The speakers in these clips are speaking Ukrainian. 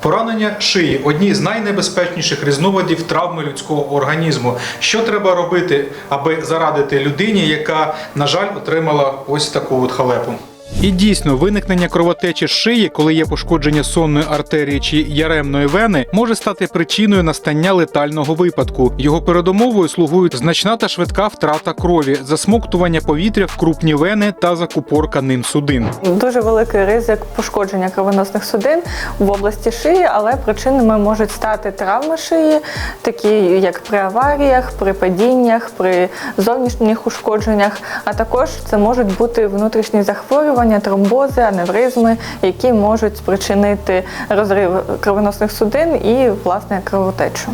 Поранення шиї одні з найнебезпечніших різновидів травми людського організму. Що треба робити, аби зарадити людині, яка, на жаль, отримала ось таку от халепу? І дійсно, виникнення кровотечі шиї, коли є пошкодження сонної артерії чи яремної вени, може стати причиною настання летального випадку. Його передумовою слугують значна та швидка втрата крові, засмоктування повітря в крупні вени та закупорка ним судин. Дуже великий ризик пошкодження кровоносних судин в області шиї, але причинами можуть стати травми шиї, такі як при аваріях, при падіннях, при зовнішніх ушкодженнях. А також це можуть бути внутрішні захворювання, тромбози, аневризми, які можуть спричинити розрив кровоносних судин і власне кровотечу.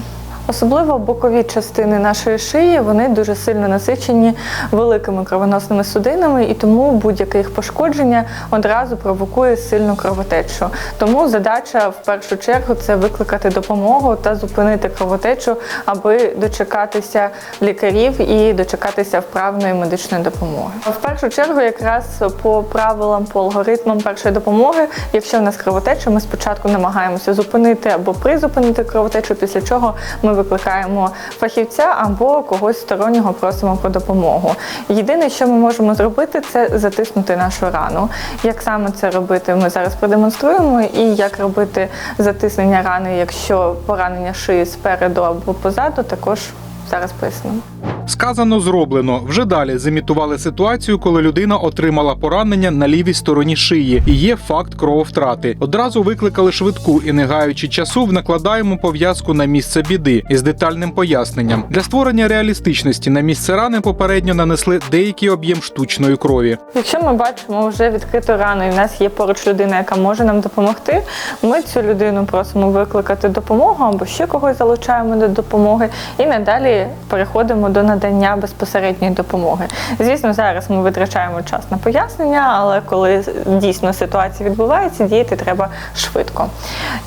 Особливо бокові частини нашої шиї вони дуже сильно насичені великими кровоносними судинами, і тому будь-яке їх пошкодження одразу провокує сильну кровотечу. Тому задача в першу чергу це викликати допомогу та зупинити кровотечу, аби дочекатися лікарів і дочекатися вправної медичної допомоги. В першу чергу, якраз по правилам, по алгоритмам першої допомоги, якщо в нас кровотеча, ми спочатку намагаємося зупинити або призупинити кровотечу, після чого ми викликаємо фахівця або когось стороннього просимо про допомогу. Єдине, що ми можемо зробити, це затиснути нашу рану. Як саме це робити, ми зараз продемонструємо, і як робити затиснення рани, якщо поранення шиї спереду або позаду, також зараз пояснимо. Сказано, зроблено. Вже далі зімітували ситуацію, коли людина отримала поранення на лівій стороні шиї і є факт крововтрати. Одразу викликали швидку і, не гаючи часу, накладаємо пов'язку на місце біди із детальним поясненням. Для створення реалістичності на місце рани попередньо нанесли деякий об'єм штучної крові. Якщо ми бачимо вже відкриту рану, і в нас є поруч людина, яка може нам допомогти, ми цю людину просимо викликати допомогу або ще когось залучаємо до допомоги, і надалі переходимо до надання безпосередньої допомоги. Звісно, зараз ми витрачаємо час на пояснення, але коли дійсно ситуація відбувається, діяти треба швидко.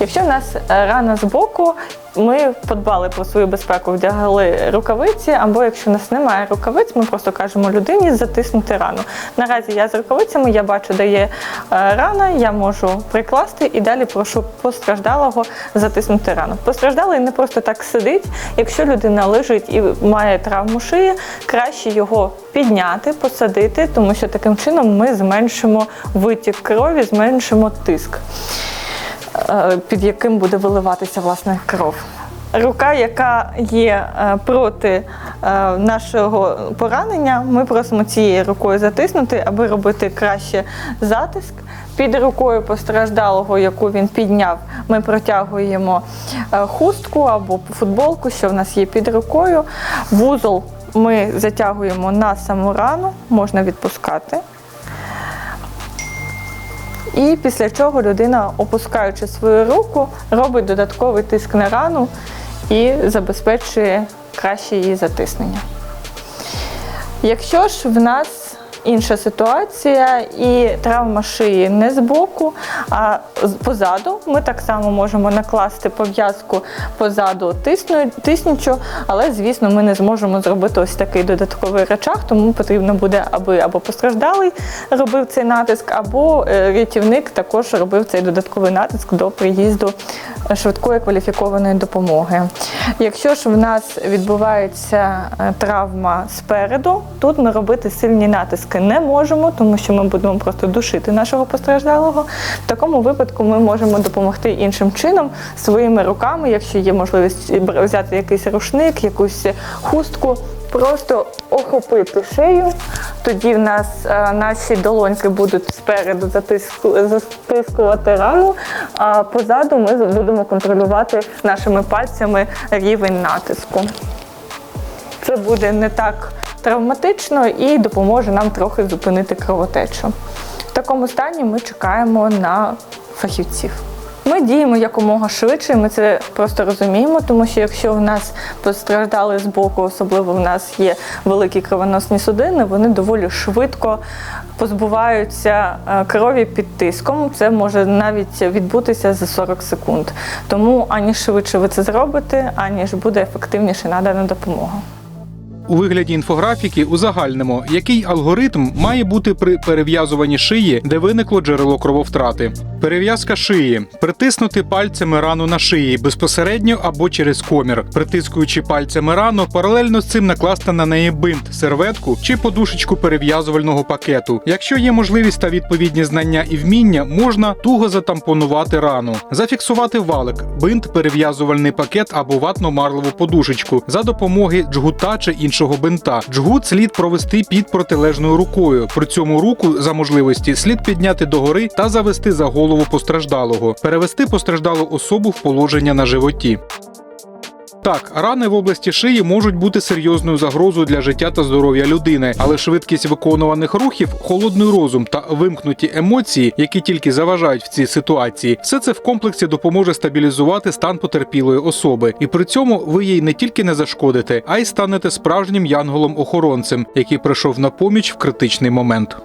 Якщо в нас е, рана з боку, ми подбали про свою безпеку, вдягли рукавиці, або якщо в нас немає рукавиць, ми просто кажемо людині затиснути рану. Наразі я з рукавицями, я бачу, де є е, рана, я можу прикласти і далі прошу постраждалого затиснути рану. Постраждалий не просто так сидить. Якщо людина лежить і має травму шиї, краще його підняти, посадити, тому що таким чином ми зменшимо витік крові, зменшимо тиск під яким буде виливатися власне кров. Рука, яка є е, проти е, нашого поранення, ми просимо цією рукою затиснути, аби робити краще затиск. Під рукою постраждалого, яку він підняв, ми протягуємо е, хустку або футболку, що в нас є під рукою. Вузол ми затягуємо на саму рану, можна відпускати. І після чого людина, опускаючи свою руку, робить додатковий тиск на рану і забезпечує краще її затиснення. Якщо ж в нас інша ситуація і травма шиї не збоку, а позаду, ми так само можемо накласти пов'язку позаду тиснючу, але звісно ми не зможемо зробити ось такий додатковий речах, тому потрібно буде, аби або постраждалий робив цей натиск, або е, рятівник також робив цей додатковий натиск до приїзду швидкої кваліфікованої допомоги. Якщо ж в нас відбувається е, травма спереду, тут ми робити сильні натиски не можемо, тому що ми будемо просто душити нашого постраждалого. В такому випадку ми можемо допомогти іншим чином своїми руками, якщо є можливість взяти якийсь рушник, якусь хустку. Просто охопити шию, тоді в нас е, наші долоньки будуть спереду затиску- затискувати рану, а позаду ми будемо контролювати нашими пальцями рівень натиску. Це буде не так травматично і допоможе нам трохи зупинити кровотечу. В такому стані ми чекаємо на фахівців. Ми діємо якомога швидше, ми це просто розуміємо, тому що якщо в нас постраждали з боку, особливо в нас є великі кровоносні судини, вони доволі швидко позбуваються е, крові під тиском. Це може навіть відбутися за 40 секунд. Тому аніж швидше ви це зробите, аніж буде ефективніше надана допомога. У вигляді інфографіки узагальнимо, який алгоритм має бути при перев'язуванні шиї, де виникло джерело крововтрати. Перев'язка шиї притиснути пальцями рану на шиї безпосередньо або через комір, притискуючи пальцями рану, паралельно з цим накласти на неї бинт, серветку чи подушечку перев'язувального пакету. Якщо є можливість та відповідні знання і вміння, можна туго затампонувати рану, зафіксувати валик, бинт, перев'язувальний пакет або ватно-марлову подушечку за допомоги джгута чи іншого бинта. Джгут слід провести під протилежною рукою. При цьому руку за можливості слід підняти догори та завести за голову постраждалого, перевести постраждалу особу в положення на животі. Так, рани в області шиї можуть бути серйозною загрозою для життя та здоров'я людини, але швидкість виконуваних рухів, холодний розум та вимкнуті емоції, які тільки заважають в цій ситуації, все це в комплексі допоможе стабілізувати стан потерпілої особи, і при цьому ви їй не тільки не зашкодите, а й станете справжнім янголом-охоронцем, який прийшов на поміч в критичний момент.